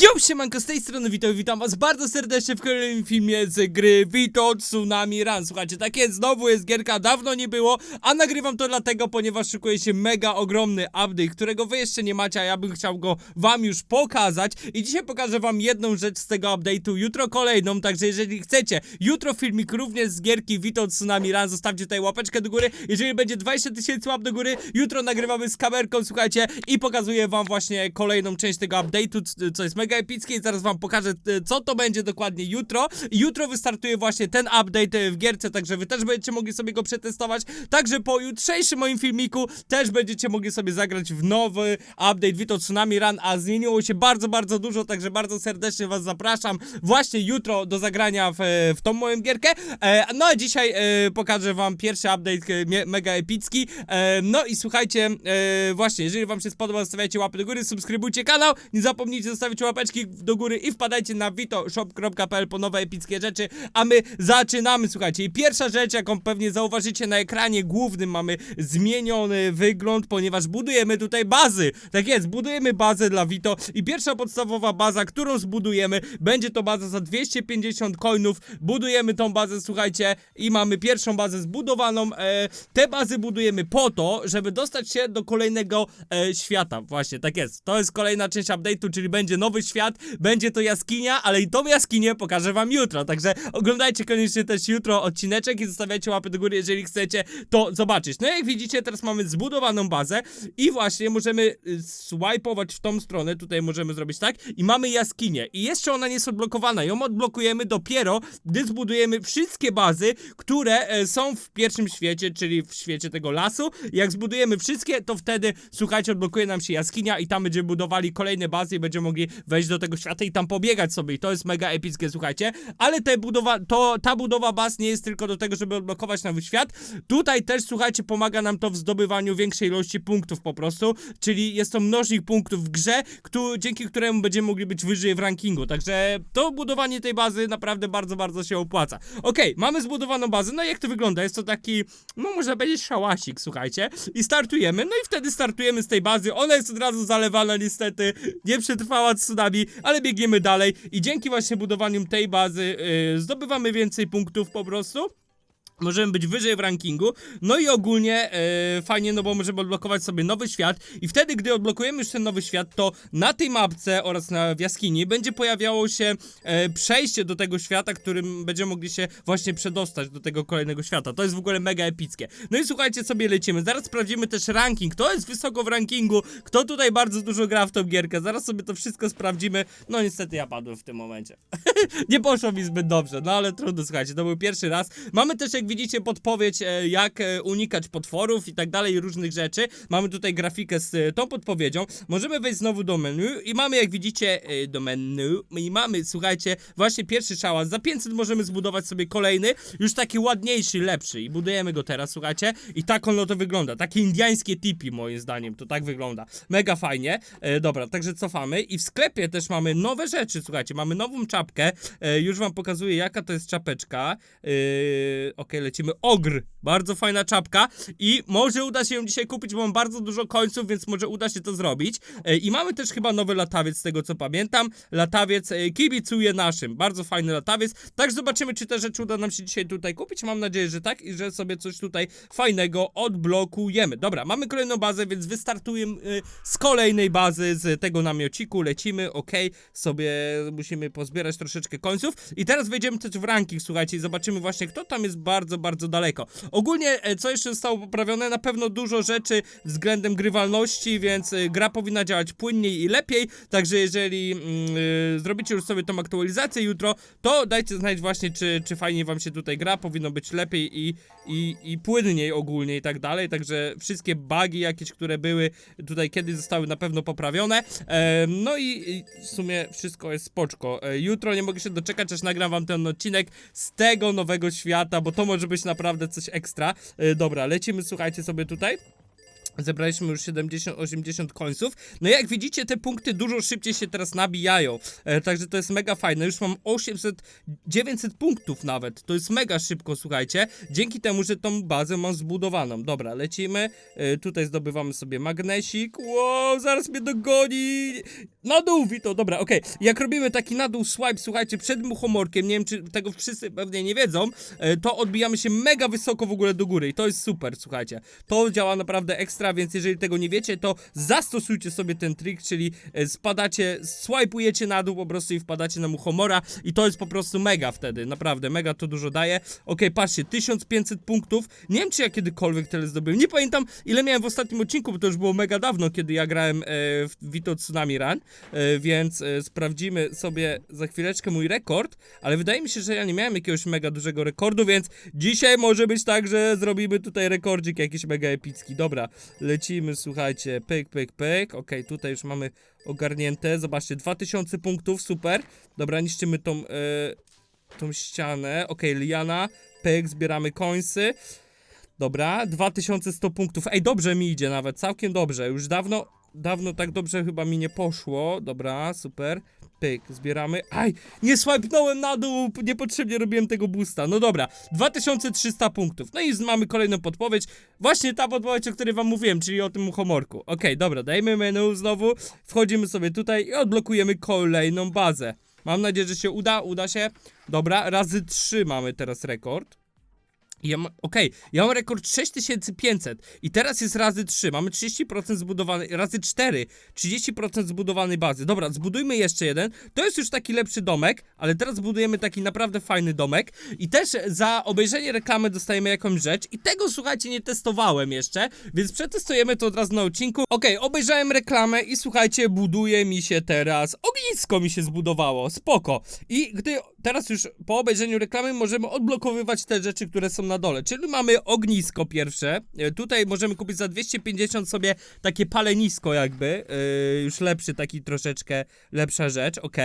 Yo, siemanko, z tej strony Wito, witam was bardzo serdecznie w kolejnym filmie z gry Vito Tsunami Run. Słuchajcie, tak jest, znowu jest gierka, dawno nie było, a nagrywam to dlatego, ponieważ szykuje się mega ogromny update, którego wy jeszcze nie macie, a ja bym chciał go wam już pokazać. I dzisiaj pokażę wam jedną rzecz z tego update'u, jutro kolejną, także jeżeli chcecie, jutro filmik również z gierki Vito Tsunami Run, zostawcie tutaj łapeczkę do góry, jeżeli będzie 20 tysięcy łap do góry, jutro nagrywamy z kamerką, słuchajcie, i pokazuję wam właśnie kolejną część tego update'u, co jest mega epickie i zaraz wam pokażę, e, co to będzie dokładnie jutro. Jutro wystartuje właśnie ten update e, w gierce, także wy też będziecie mogli sobie go przetestować. Także po jutrzejszym moim filmiku też będziecie mogli sobie zagrać w nowy update Vito Tsunami Run, a zmieniło się bardzo, bardzo dużo, także bardzo serdecznie was zapraszam właśnie jutro do zagrania w, w tą moją gierkę. E, no a dzisiaj e, pokażę wam pierwszy update e, mega epicki. E, no i słuchajcie, e, właśnie, jeżeli wam się spodoba, zostawiajcie łapy do góry, subskrybujcie kanał, nie zapomnijcie zostawić łapeczki do góry i wpadajcie na vitoshop.pl po nowe epickie rzeczy, a my zaczynamy, słuchajcie. I pierwsza rzecz, jaką pewnie zauważycie na ekranie głównym, mamy zmieniony wygląd, ponieważ budujemy tutaj bazy. Tak jest, budujemy bazę dla Vito i pierwsza podstawowa baza, którą zbudujemy, będzie to baza za 250 coinów. Budujemy tą bazę, słuchajcie, i mamy pierwszą bazę zbudowaną. E, te bazy budujemy po to, żeby dostać się do kolejnego e, świata. Właśnie, tak jest. To jest kolejna część update'u, czyli będzie nowy świat, będzie to jaskinia, ale i tą jaskinię pokażę wam jutro. Także oglądajcie koniecznie też jutro odcineczek i zostawiajcie łapy do góry, jeżeli chcecie to zobaczyć. No jak widzicie, teraz mamy zbudowaną bazę i właśnie możemy y, swipe'ować w tą stronę, tutaj możemy zrobić tak i mamy jaskinię i jeszcze ona nie jest odblokowana, ją odblokujemy dopiero, gdy zbudujemy wszystkie bazy, które e, są w pierwszym świecie, czyli w świecie tego lasu. Jak zbudujemy wszystkie, to wtedy, słuchajcie, odblokuje nam się jaskinia i tam będziemy budowali kolejne bazy i będziemy mogli wejść do tego świata i tam pobiegać sobie i to jest mega epickie, słuchajcie. Ale te budowa, to, ta budowa baz nie jest tylko do tego, żeby odblokować nowy świat. Tutaj też, słuchajcie, pomaga nam to w zdobywaniu większej ilości punktów po prostu, czyli jest to mnożnik punktów w grze, któ- dzięki któremu będziemy mogli być wyżej w rankingu. Także to budowanie tej bazy naprawdę bardzo, bardzo się opłaca. Okej, mamy zbudowaną bazę, no i jak to wygląda? Jest to taki, no można powiedzieć szałasik, słuchajcie. I startujemy, no i wtedy startujemy z tej bazy, ona jest od razu zalewana niestety, nie przetrwała tsunami, ale biegniemy dalej i dzięki właśnie budowaniu tej bazy yy, zdobywamy więcej punktów po prostu. Możemy być wyżej w rankingu. No i ogólnie e, fajnie, no bo możemy odblokować sobie nowy świat. I wtedy, gdy odblokujemy już ten nowy świat, to na tej mapce oraz na w jaskini będzie pojawiało się e, przejście do tego świata, którym będziemy mogli się właśnie przedostać do tego kolejnego świata. To jest w ogóle mega epickie. No i słuchajcie, sobie lecimy. Zaraz sprawdzimy też ranking. Kto jest wysoko w rankingu? Kto tutaj bardzo dużo gra w tą gierkę? Zaraz sobie to wszystko sprawdzimy. No niestety ja padłem w tym momencie. nie poszło mi zbyt dobrze, no ale trudno, słuchajcie, to był pierwszy raz. Mamy też, jak widzicie, podpowiedź, e, jak e, unikać potworów i tak dalej, różnych rzeczy. Mamy tutaj grafikę z e, tą podpowiedzią. Możemy wejść znowu do menu i mamy, jak widzicie, do menu i mamy, słuchajcie, właśnie pierwszy szałas. Za 500 możemy zbudować sobie kolejny, już taki ładniejszy, lepszy i budujemy go teraz, słuchajcie. I tak ono to wygląda. Takie indiańskie tipi, moim zdaniem, to tak wygląda. Mega fajnie. Dobra, także cofamy i w sklepie też mamy nowe rzeczy, słuchajcie, mamy nową czapkę. Już wam pokazuję, jaka to jest czapeczka. Okej, lecimy. Ogr. Bardzo fajna czapka i może uda się ją dzisiaj kupić, bo mam bardzo dużo końców, więc może uda się to zrobić. E, I mamy też chyba nowy latawiec, z tego co pamiętam. Latawiec e, kibicuje naszym. Bardzo fajny latawiec. Tak zobaczymy, czy te rzeczy uda nam się dzisiaj tutaj kupić. Mam nadzieję, że tak i że sobie coś tutaj fajnego odblokujemy. Dobra, mamy kolejną bazę, więc wystartujemy e, z kolejnej bazy, z tego namiociku. Lecimy, ok, sobie musimy pozbierać troszeczkę końców. I teraz wejdziemy też w ranking, słuchajcie, i zobaczymy właśnie, kto tam jest bardzo, bardzo daleko. Ogólnie, e, co jeszcze zostało poprawione? Na pewno dużo rzeczy względem grywalności, więc e, gra powinna działać płynniej i lepiej. Także jeżeli e, zrobicie już sobie tą aktualizację jutro, to dajcie znać właśnie, czy, czy fajnie wam się tutaj gra. Powinno być lepiej i, i, i płynniej ogólnie i tak dalej. Także wszystkie bugi jakieś, które były tutaj kiedyś zostały na pewno poprawione. E, no i, i w sumie wszystko jest spoczko. E, jutro nie mogę się doczekać, aż nagram wam ten odcinek z tego nowego świata, bo to może być naprawdę coś ekstra. E, dobra, lecimy, słuchajcie sobie tutaj. Zebraliśmy już 70-80 końców. No jak widzicie, te punkty dużo szybciej się teraz nabijają. E, także to jest mega fajne. Już mam 800, 900 punktów nawet. To jest mega szybko, słuchajcie. Dzięki temu, że tą bazę mam zbudowaną. Dobra, lecimy. E, tutaj zdobywamy sobie magnesik. Wow, zaraz mnie dogoni. Na dół, Wito. Dobra, okej. Jak robimy taki na dół swipe, słuchajcie, przed muchomorkiem, nie wiem, czy tego wszyscy pewnie nie wiedzą, e, to odbijamy się mega wysoko w ogóle do góry i to jest super, słuchajcie. To działa naprawdę ekstra, więc jeżeli tego nie wiecie, to zastosujcie sobie ten trik, czyli e, spadacie, swajpujecie na dół po prostu i wpadacie na muchomora i to jest po prostu mega wtedy, naprawdę, mega to dużo daje. Okej, patrzcie, 1500 punktów, nie wiem czy ja kiedykolwiek tyle zdobyłem, nie pamiętam ile miałem w ostatnim odcinku, bo to już było mega dawno, kiedy ja grałem e, w Vito Tsunami Run, e, więc e, sprawdzimy sobie za chwileczkę mój rekord, ale wydaje mi się, że ja nie miałem jakiegoś mega dużego rekordu, więc dzisiaj może być tak, że zrobimy tutaj rekordzik jakiś mega epicki. Dobra, lecimy, słuchajcie, pyk, pyk, pyk, okej, tutaj już mamy ogarnięte, zobaczcie, 2000 punktów, super, dobra, niszczymy tą, e, tą ścianę, okej, liana, pyk, zbieramy końsy, Dobra, 2100 punktów. Ej, dobrze mi idzie nawet, całkiem dobrze. Już dawno, dawno tak dobrze chyba mi nie poszło. Dobra, super. Pyk, zbieramy. Aj, nie swipnąłem na dół, niepotrzebnie robiłem tego boosta. No dobra, 2300 punktów. No i mamy kolejną podpowiedź. Właśnie ta podpowiedź, o której wam mówiłem, czyli o tym homorku. Okej, dobra, dajmy menu znowu. Wchodzimy sobie tutaj i odblokujemy kolejną bazę. Mam nadzieję, że się uda, uda się. Dobra, razy 3 mamy teraz rekord. Ja ma, okej, ja mam rekord 6500 i teraz jest razy 3, mamy 30% zbudowanej, razy 4, 30% zbudowanej bazy. Dobra, zbudujmy jeszcze jeden, to jest już taki lepszy domek, ale teraz budujemy taki naprawdę fajny domek i też za obejrzenie reklamy dostajemy jakąś rzecz i tego, słuchajcie, nie testowałem jeszcze, więc przetestujemy to od razu na odcinku. Okej, obejrzałem reklamę i słuchajcie, buduje mi się teraz, ognisko mi się zbudowało, spoko. I gdy teraz już po obejrzeniu reklamy możemy odblokowywać te rzeczy, które są na dole. Czyli mamy ognisko pierwsze. E, Tutaj możemy kupić za 250 sobie takie palenisko jakby. e, już lepszy taki troszeczkę lepsza rzecz, ok.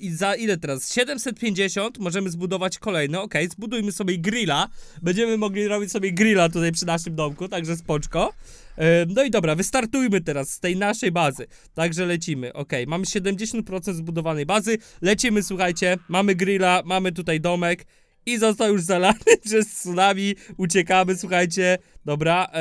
I za ile teraz? 750 możemy zbudować kolejne, ok. Zbudujmy sobie grilla. Będziemy mogli robić sobie grilla tutaj przy naszym domku, także spoczko. E, No i dobra, wystartujmy teraz z tej naszej bazy. Także lecimy. Ok, mamy 70% zbudowanej bazy. Lecimy, słuchajcie. Mamy grilla, mamy tutaj domek. I został już zalany przez tsunami. Uciekamy, słuchajcie. Dobra. e,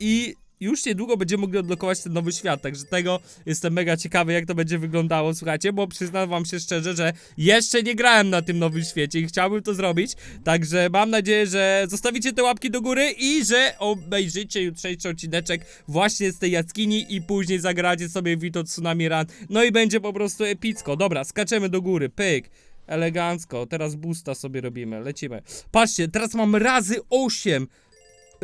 I już niedługo będziemy mogli odblokować ten nowy świat. Także tego jestem mega ciekawy, jak to będzie wyglądało, słuchajcie. Bo przyznam wam się szczerze, że jeszcze nie grałem na tym nowym świecie i chciałbym to zrobić. Także mam nadzieję, że zostawicie te łapki do góry i że obejrzycie jutrzejszy odcineczek właśnie z tej jaskini i później zagracie sobie Vito Tsunami Run. No i będzie po prostu epicko. Dobra, skaczemy do góry, pyk. Elegancko, teraz boosta sobie robimy, lecimy. Patrzcie, teraz mam razy 8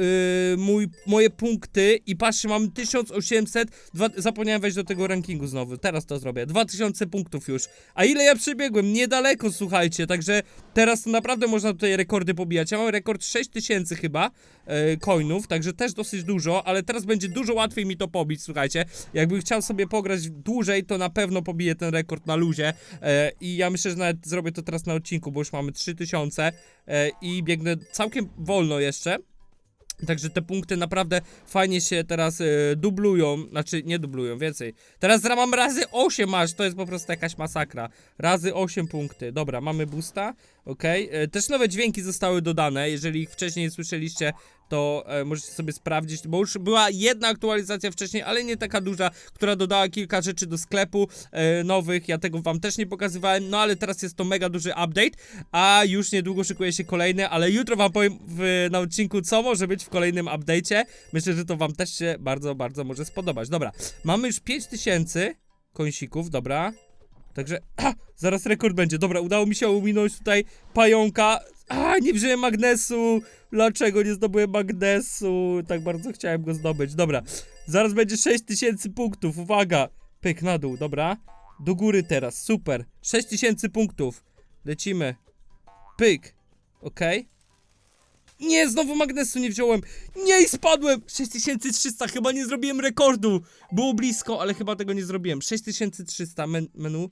yy, mój, moje punkty i patrzcie, mam 1800, dwa, zapomniałem wejść do tego rankingu znowu, teraz to zrobię, 2000 punktów już, a ile ja przebiegłem, niedaleko słuchajcie, także teraz to naprawdę można tutaj rekordy pobijać, ja mam rekord 6000 chyba yy, coinów, także też dosyć dużo, ale teraz będzie dużo łatwiej mi to pobić, słuchajcie, jakbym chciał sobie pograć dłużej, to na pewno pobiję ten rekord na luzie. E, i ja myślę, że nawet zrobię to teraz na odcinku, bo już mamy 3000 e, i biegnę całkiem wolno jeszcze, Także te punkty naprawdę fajnie się teraz e, dublują, znaczy nie dublują, więcej. Teraz ra- mam razy 8 aż, to jest po prostu jakaś masakra. Razy 8 punkty. Dobra, mamy boosta, okej. E, Też nowe dźwięki zostały dodane, jeżeli ich wcześniej nie słyszeliście, to e, możecie sobie sprawdzić, bo już była jedna aktualizacja wcześniej, ale nie taka duża, która dodała kilka rzeczy do sklepu e, nowych, ja tego wam też nie pokazywałem, no ale teraz jest to mega duży update, a już niedługo szykuje się kolejny, ale jutro wam powiem w, na odcinku, co może być w kolejnym update'cie. Myślę, że to wam też się bardzo, bardzo może spodobać. Dobra, mamy już 5000 końsików, dobra. Także, a, zaraz rekord będzie. Dobra, udało mi się ominąć tutaj pająka. A, nie wziąłem magnesu. Dlaczego nie zdobyłem magnesu? Tak bardzo chciałem go zdobyć. Dobra, zaraz będzie 6000 punktów. Uwaga. Pyk na dół, dobra. Do góry teraz, super. 6000 punktów. Lecimy. Pyk. Okej. Nie, znowu magnesu nie wziąłem. Nie, i spadłem. 6300, chyba nie zrobiłem rekordu. Było blisko, ale chyba tego nie zrobiłem. 6300 men menu.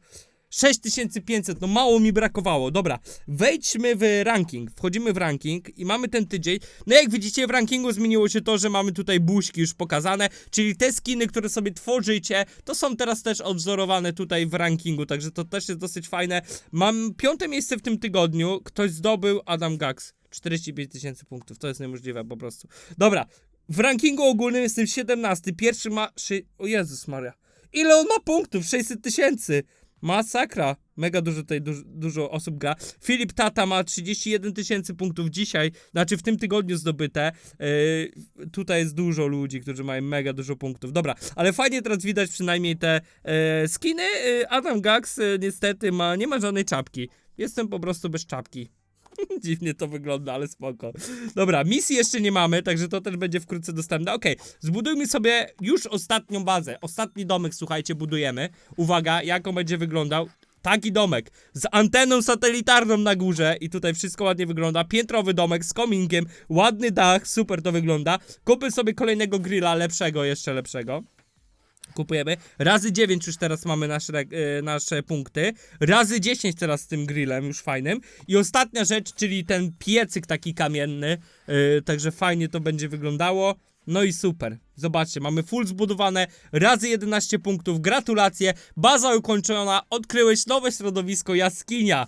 6500, no mało mi brakowało. Dobra, wejdźmy w ranking. Wchodzimy w ranking i mamy ten tydzień. No jak widzicie, w rankingu zmieniło się to, że mamy tutaj buźki już pokazane, czyli te skiny, które sobie tworzycie, to są teraz też odwzorowane tutaj w rankingu, także to też jest dosyć fajne. Mam piąte miejsce w tym tygodniu. Ktoś zdobył Adam Gax. 45 tysięcy punktów, to jest niemożliwe po prostu. Dobra, w rankingu ogólnym jestem 17, pierwszy ma... O Jezus Maria. Ile on ma punktów? 600 tysięcy. Masakra. Mega dużo tutaj dużo, dużo osób gra. Filip Tata ma 31 tysięcy punktów dzisiaj, znaczy w tym tygodniu zdobyte. Yy, tutaj jest dużo ludzi, którzy mają mega dużo punktów. Dobra, ale fajnie teraz widać przynajmniej te yy, skiny. Yy, Adam Gax yy, niestety ma, nie ma żadnej czapki. Jestem po prostu bez czapki. Dziwnie to wygląda, ale spoko. Dobra, misji jeszcze nie mamy, także to też będzie wkrótce dostępne. Okej, zbudujmy sobie już ostatnią bazę. Ostatni domek, słuchajcie, budujemy. Uwaga, jak on będzie wyglądał. Taki domek z anteną satelitarną na górze i tutaj wszystko ładnie wygląda. Piętrowy domek z kominkiem, ładny dach, super to wygląda. Kupy sobie kolejnego grilla, lepszego, jeszcze lepszego. Kupujemy. Razy 9 już teraz mamy nasze, e, nasze punkty. Razy 10 teraz z tym grillem, już fajnym. I ostatnia rzecz, czyli ten piecyk taki kamienny. e, także fajnie to będzie wyglądało. No i super. Zobaczcie, mamy full zbudowane, razy 11 punktów, gratulacje, baza ukończona, odkryłeś nowe środowisko jaskinia.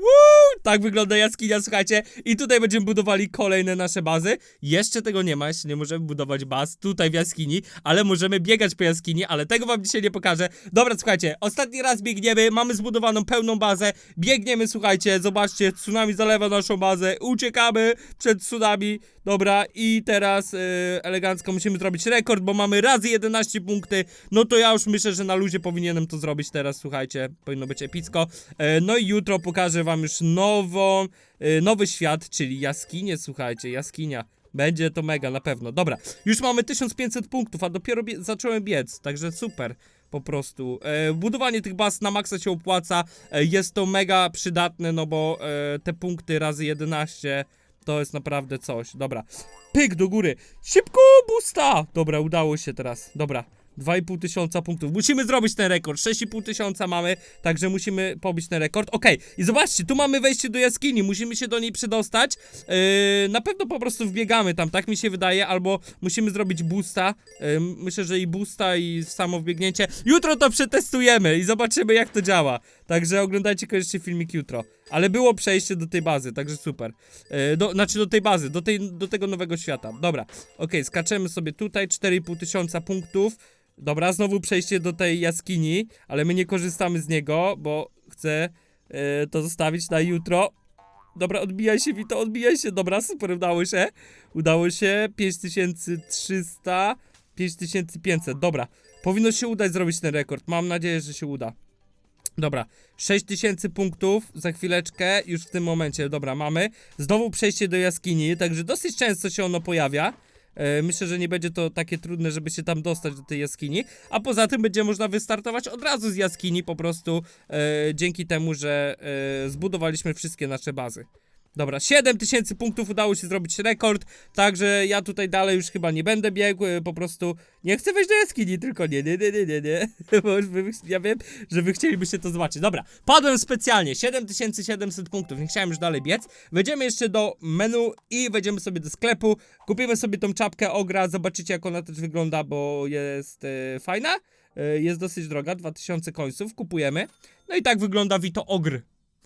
Woo! Tak wygląda jaskinia, słuchajcie. I tutaj będziemy budowali kolejne nasze bazy. Jeszcze tego nie ma, jeszcze nie możemy budować baz tutaj w jaskini, ale możemy biegać po jaskini, ale tego wam dzisiaj nie pokażę. Dobra, słuchajcie, ostatni raz biegniemy, mamy zbudowaną pełną bazę, biegniemy, słuchajcie, zobaczcie, tsunami zalewa naszą bazę, uciekamy przed tsunami. Dobra, i teraz yy, elegancko musimy zrobić rekord, bo mamy razy 11 punkty. No to ja już myślę, że na luzie powinienem to zrobić teraz, słuchajcie, powinno być epicko. E, no i jutro pokażę wam już nową, e, nowy świat, czyli jaskinię, słuchajcie, jaskinia. Będzie to mega, na pewno. Dobra, już mamy 1500 punktów, a dopiero bie zacząłem biec, także super. Po prostu. E, budowanie tych baz na maksa się opłaca. E, jest to mega przydatne, no bo e, te punkty razy 11 to jest naprawdę coś. Dobra. Pyk do góry. Szybko, busta! Dobra, udało się teraz. Dobra. 2,5 tysiąca punktów. Musimy zrobić ten rekord. 6,5 tysiąca mamy, także musimy pobić ten rekord. Okej, i zobaczcie, tu mamy wejście do jaskini. Musimy się do niej przedostać. Yy, na pewno po prostu wbiegamy tam, tak mi się wydaje, albo musimy zrobić boosta. Yy, myślę, że i boosta, i samo wbiegnięcie. Jutro to przetestujemy i zobaczymy, jak to działa. Także oglądajcie koniecznie filmik jutro. Ale było przejście do tej bazy, także super. Yy, do, znaczy do tej bazy, do, tej, do tego nowego świata. Dobra, okej, skaczemy sobie tutaj, 4,5 tysiąca punktów. Dobra, znowu przejście do tej jaskini, ale my nie korzystamy z niego, bo chcę e, to zostawić na jutro. Dobra, odbijaj się, Wito, odbijaj się. Dobra, super, udało się. Udało się. 5300, 5500. Dobra, powinno się udać zrobić ten rekord. Mam nadzieję, że się uda. Dobra, 6000 punktów za chwileczkę, już w tym momencie, dobra, mamy. Znowu przejście do jaskini, także dosyć często się ono pojawia. E, Myślę, że nie będzie to takie trudne, żeby się tam dostać do tej jaskini. A poza tym będzie można wystartować od razu z jaskini, po prostu e, dzięki temu, że e, zbudowaliśmy wszystkie nasze bazy. Dobra, 7000 punktów udało się zrobić rekord, także ja tutaj dalej już chyba nie będę biegł, e, po prostu nie chcę wejść do jaskini, tylko nie, nie, nie, nie, nie, nie, bo już wy, ja wiem, że wy chcielibyście to zobaczyć. Dobra, padłem specjalnie, 7700 punktów, nie chciałem już dalej biec, wejdziemy jeszcze do menu i wejdziemy sobie do sklepu, kupimy sobie tą czapkę ogra, zobaczycie jak ona też wygląda, bo jest e, fajna, e, jest dosyć droga, 2000 końców, kupujemy, no i tak wygląda Vito Ogr.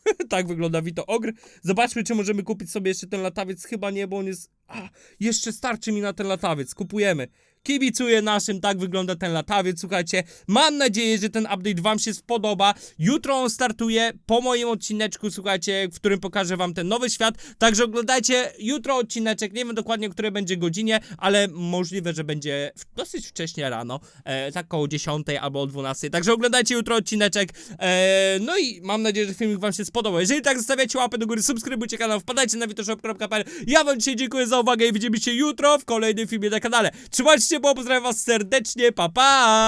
tak wygląda Vito Ogr. Zobaczmy, czy możemy kupić sobie jeszcze ten latawiec. Chyba nie, bo on jest. A, jeszcze starczy mi na ten latawiec. Kupujemy. Kibicuję naszym, tak wygląda ten latawiec. Słuchajcie, mam nadzieję, że ten update Wam się spodoba. Jutro on startuje po moim odcineczku, słuchajcie, w którym pokażę Wam ten nowy świat. Także oglądajcie jutro odcineczek. Nie wiem dokładnie, o której będzie godzinie, ale możliwe, że będzie dosyć wcześnie rano, e, tak koło 10 albo o 12. Także oglądajcie jutro odcineczek. E, no i mam nadzieję, że filmik Wam się spodobał. Jeżeli tak, zostawiacie łapę do góry, subskrybujcie kanał, wpadajcie na witoshop.pl. Ja Wam dzisiaj dziękuję za uwagę i widzimy się jutro w kolejnym filmie na kanale. Trzymajcie się, bo pozdrawiam Was serdecznie, pa pa!